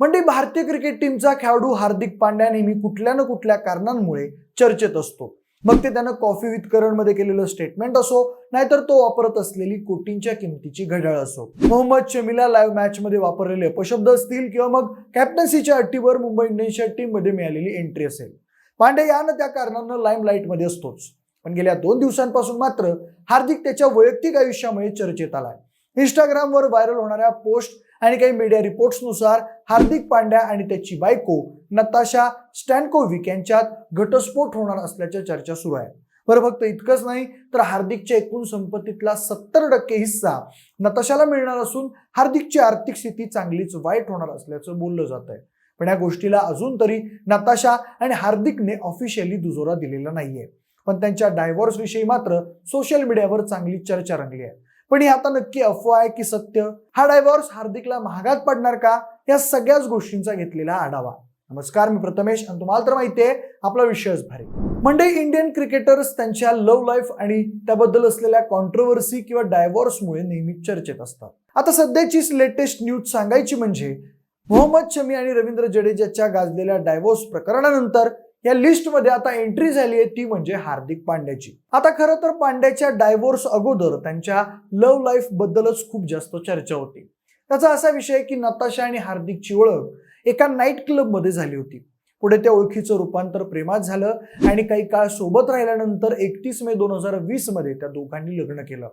म्हणजे भारतीय क्रिकेट टीमचा खेळाडू हार्दिक पांड्या नेहमी कुठल्या ना कुठल्या कारणांमुळे चर्चेत असतो. मग ते त्यानं कॉफी विथ करणमध्ये केलेलं स्टेटमेंट असो नाहीतर तो वापरत असलेली कोटींच्या किमतीची घड्याळ असो. मोहम्मद शमीला लाईव्ह मॅच मध्ये वापरलेले अपशब्द असतील किंवा मग कॅप्टन्सीच्या अट्टीवर मुंबई इंडियन्सच्या टीममध्ये मिळालेली एंट्री असेल. पांडे यानं त्या कारणानं लाईम लाईटमध्ये असतोच. पण गेल्या दोन दिवसांपासून मात्र हार्दिक त्याच्या वैयक्तिक आयुष्यामुळे चर्चेत आलाय. इंस्टाग्रामवर व्हायरल होणाऱ्या पोस्ट आणि काही मीडिया रिपोर्ट्सनुसार हार्दिक पांड्या आणि त्याची बायको नताशा स्टॅनकोविक यांच्यात घटस्फोट होणार असल्याच्या चर्चा सुरू आहे. बरं फक्त इतकंच नाही तर हार्दिकच्या एकूण संपत्तीतला सत्तर टक्के हिस्सा नताशाला मिळणार असून हार्दिकची आर्थिक स्थिती चांगलीच वाईट होणार असल्याचं बोललं जात आहे पण या गोष्टीला अजून तरी नताशा आणि हार्दिकने ऑफिशियली दुजोरा दिलेला नाहीये. पण त्यांच्या डायव्होर्सविषयी मात्र सोशल मीडियावर चांगली चर्चा रंगली आहे. पण ही आता नक्की अफवा आहे की सत्य? हा डायव्हर्स हार्दिकला महागात पडणार का? या सगळ्याच गोष्टींचा घेतलेला आढावा. नमस्कार मी प्रथमेश आणि तुम्हाला तर माहिती आहे आपला विषयच भारी. म्हणजे इंडियन क्रिकेटर्स त्यांच्या लव्ह लाईफ आणि त्याबद्दल असलेल्या कॉन्ट्रोवर्सी किंवा डायव्हर्समुळे नेहमीच चर्चेत असतात. आता सध्याचीच लेटेस्ट न्यूज सांगायची म्हणजे मोहम्मद शमी आणि रवींद्र जडेजाच्या गाजलेल्या डायव्होर्स प्रकरणानंतर या लिस्टमध्ये आता एंट्री झाली आहे ती म्हणजे हार्दिक पांड्याची. आता खरं तर पांड्याच्या डायव्होर्स अगोदर त्यांच्या लव्ह लाईफ बद्दलच खूप जास्त चर्चा होती. त्याचा असा विषय की नताशा आणि हार्दिकची ओळख एका नाईट क्लबमध्ये झाली होती. पुढे त्या ओळखीचं रूपांतर प्रेमात झालं आणि काही काळ सोबत राहिल्यानंतर एकतीस मे दोन हजार वीसमध्ये त्या दोघांनी लग्न केलं.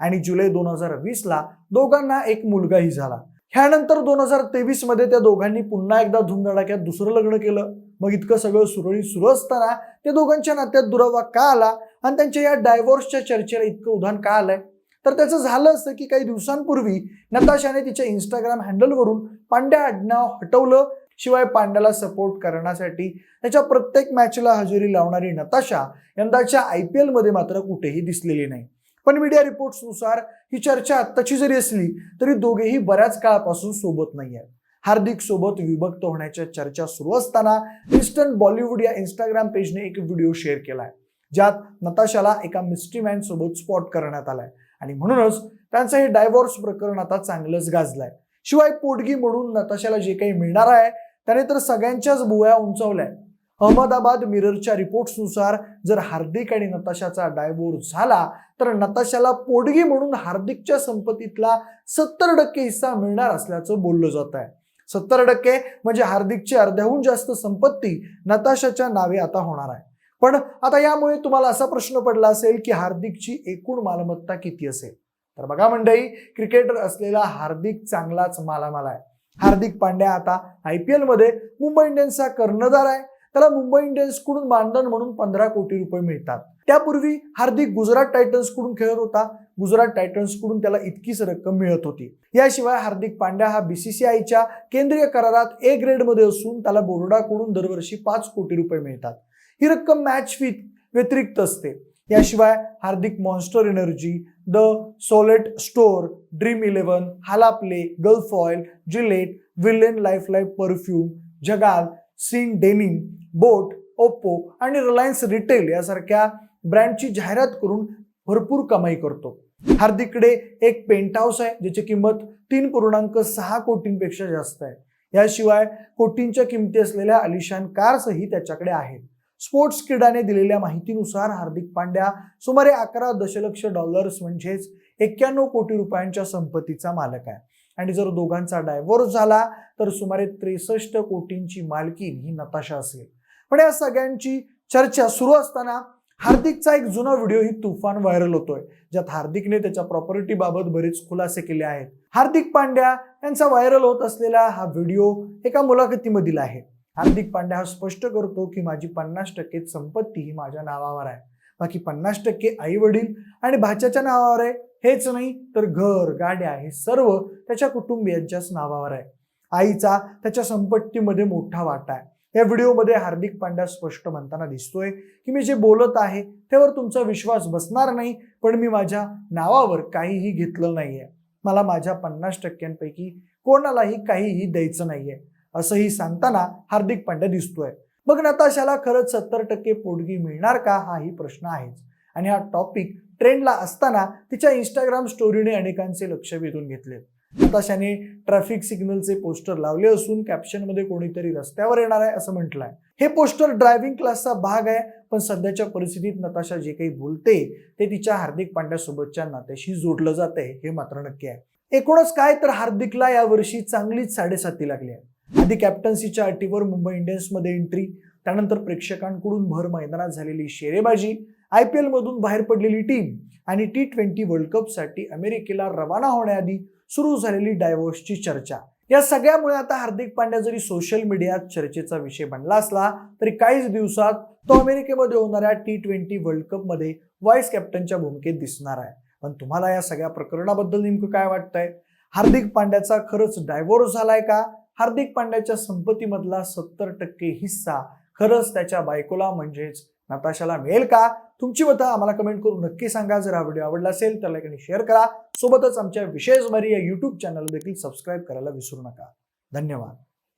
आणि जुलै दोन हजार वीस ला दोघांना एक मुलगाही झाला. ह्यानंतर दोन हजार तेवीसमध्ये त्या दोघांनी पुन्हा एकदा धुमधडाक्यात दुसरं लग्न केलं. मग इतकं सगळं सुरळीत सुरू असताना त्या दोघांच्या नात्यात दुरावा का आला? आणि त्यांच्या या डायव्होर्सच्या चर्चेला इतकं उधाण का आलंय? तर त्याचं झालं असतं की काही दिवसांपूर्वी नताशाने तिच्या इंस्टाग्राम हँडलवरून पांड्या आडनाव हटवलं. शिवाय पांड्याला सपोर्ट करण्यासाठी त्याच्या प्रत्येक मॅचला हजेरी लावणारी नताशा यंदाच्या आय पी एलमध्ये मात्र कुठेही दिसलेली नाही. पण मीडिया रिपोर्ट्सनुसार ही चर्चा आत्ताची जरी असली तरी दोघेही बऱ्याच काळापासून सोबत नाही आहेत हार्दिक सोबत विभक्त होण्याच्या चर्चा सुरू असताना इस्टर्न बॉलिवूड या इंस्टाग्राम पेजने एक व्हिडिओ शेअर केलाय. ज्यात नताशाला एका मिस्ट्री मॅन सोबत स्पॉट करण्यात आलाय. आणि म्हणूनच त्यांचं हे डायव्होर्स प्रकरण आता चांगलंच गाजलंय. शिवाय पोटगी म्हणून नताशाला जे काही मिळणार आहे त्याने तर सगळ्यांच्याच बुया उंचावल्या अहमदाबाद मिररच्या रिपोर्ट्सनुसार जर हार्दिक आणि नताशाचा डायव्होर्स झाला तर नताशाला पोटगी म्हणून हार्दिकच्या संपत्तीतला सत्तर टक्के हिस्सा मिळणार असल्याचं बोललं जात आहे सत्तर टक्के म्हणजे हार्दिकची अर्ध्याहून जास्त संपत्ती नताशाच्या नावे आता होणार आहे. पण आता यामुळे तुम्हाला असा प्रश्न पडला असेल की हार्दिकची एकूण मालमत्ता किती असेल? तर बघा मंडळी क्रिकेटर असलेला हार्दिक चांगलाच मालामाल आहे. हार्दिक पांड्या आता आय पी एलमध्ये मुंबई इंडियन्सचा कर्णधार आहे. त्याला मुंबई इंडियन्सकडून मानधन म्हणून पंधरा कोटी रुपये मिळतात. त्यापूर्वी हार्दिक गुजरात टायटन्सकडून खेळत होता. गुजरात टायटन्सकडून त्याला इतकीच रक्कम मिळत होती. याशिवाय हार्दिक पांड्या हा बीसीसीआयच्या केंद्रीय करारात ए ग्रेडमध्ये असून त्याला बोर्डाकडून दरवर्षी पाच कोटी रुपये मिळतात. ही रक्कम मॅच फी व्यतिरिक्त असते. याशिवाय Hardik Monster Energy the Souled Store Dream Eleven Hala play Gulf Oil Gillette villain life life perfume जगाल scene denim boat Oppo आणि रिलायन्स रिटेल यासारख्या ब्रँडची जाहिरात करून भरपूर कमाई करतो. हार्दिककडे एक पेंट हाऊस आहे ज्याची किंमत तीन पूर्णांक सहा कोटींपेक्षा जास्त आहे. याशिवाय कोटींच्या किमती असलेल्या अलिशान कार्सही त्याच्याकडे आहेत स्पोर्ट्स क्रीडाने दिलेल्या माहितीनुसार हार्दिक पांड्या सुमारे अकरा दशलक्ष डॉलर्स म्हणजेच एक्क्याण्णव कोटी रुपयांच्या संपत्तीचा मालक आहे. आणि जर दोघांचा डायव्होर्स झाला तर सुमारे त्रेसष्ट कोटींची मालकी ही नताशा असेल. पण या सगळ्यांची चर्चा सुरू असताना हार्दिकचा एक जुना व्हिडिओ ही तुफान व्हायरल होतोय ज्यात हार्दिकने त्याच्या प्रॉपर्टी बाबत बरेच खुलासे केले आहेत. हार्दिक पांड्या यांचा व्हायरल होत असलेला हा व्हिडिओ एका मुलाखतीमधील आहे. हार्दिक पांड्या हा स्पष्ट करतो की माझी पन्नास टक्के संपत्ती ही माझ्या नावावर आहे. बाकी पन्नास टक्के आई वडील आणि भाच्याच्या नावावर आहे हेच नाही तर घर गाड्या हे सर्व त्याच्या कुटुंबियांच्याच नावावर आहे. आईचा त्याच्या संपत्तीमध्ये मोठा वाटा आहे. या व्हिडिओमध्ये हार्दिक पांड्या स्पष्ट म्हणताना दिसतोय की मी जे बोलत आहे त्यावर तुमचा विश्वास बसणार नाही पण मी माझ्या नावावर काहीही घेतलं नाहीये. मला माझ्या पन्नास टक्क्यांपैकी कोणालाही काहीही द्यायचं नाहीये असंही सांगताना हार्दिक पांड्या दिसतोय. मग नताशाला खरंच सत्तर टक्के पोटगी मिळणार का हाही प्रश्न आहेच. आणि हा टॉपिक ट्रेंडला असताना तिच्या इंस्टाग्राम स्टोरीने अनेकांचे लक्ष वेधून घेतले. नताशाने ट्रॅफिक सिग्नलचे पोस्टर लावले असून कॅप्शनमध्ये कोणीतरी रस्त्यावर येणार आहे असं म्हटलंय. हे पोस्टर ड्रायव्हिंग क्लासचा भाग आहे पण सध्याच्या परिस्थितीत नताशा जे काही बोलते ते तिच्या हार्दिक पांड्यासोबतच्या नात्याशी जोडलं जाते हे मात्र नक्की आहे. एकूणच काय तर हार्दिकला यावर्षी चांगलीच साडेसाती लागली आहे. आधी कॅप्टन्सीच्या अटीवर मुंबई इंडियन्समध्ये एंट्री त्यानंतर प्रेक्षकांकडून भर मैदानात झालेली शेरेबाजी आय पी एलमधून बाहेर पडलेली टीम आणि टी ट्वेंटी वर्ल्ड कपसाठी अमेरिकेला रवाना होण्याआधी सुरू झालेली डायव्होर्सची चर्चा. या सगळ्यामुळे आता हार्दिक पांड्या जरी सोशल मीडियात चर्चेचा विषय बनला असला तरी काहीच दिवसात तो अमेरिकेमध्ये होणाऱ्या टी ट्वेंटी वर्ल्ड कपमध्ये व्हाईस कॅप्टनच्या भूमिकेत दिसणार आहे. पण तुम्हाला या सगळ्या प्रकरणाबद्दल नेमकं काय वाटतंय? हार्दिक पांड्याचा खरंच डायव्होर्स झालाय का? हार्दिक पांड्याच्या संपत्तीमधला सत्तर टक्के हिस्सा खरंच त्याच्या बायकोला म्हणजेच नताशाला मिळेल का? तुमची मतं आम्हाला कमेंट करून नक्की सांगा. जर हा व्हिडिओ आवडला असेल तर लाईक आणि शेअर करा. सोबतच आमच्या विशेष भरी या यूट्यूब चॅनल देखील सबस्क्राईब करायला विसरू नका. धन्यवाद.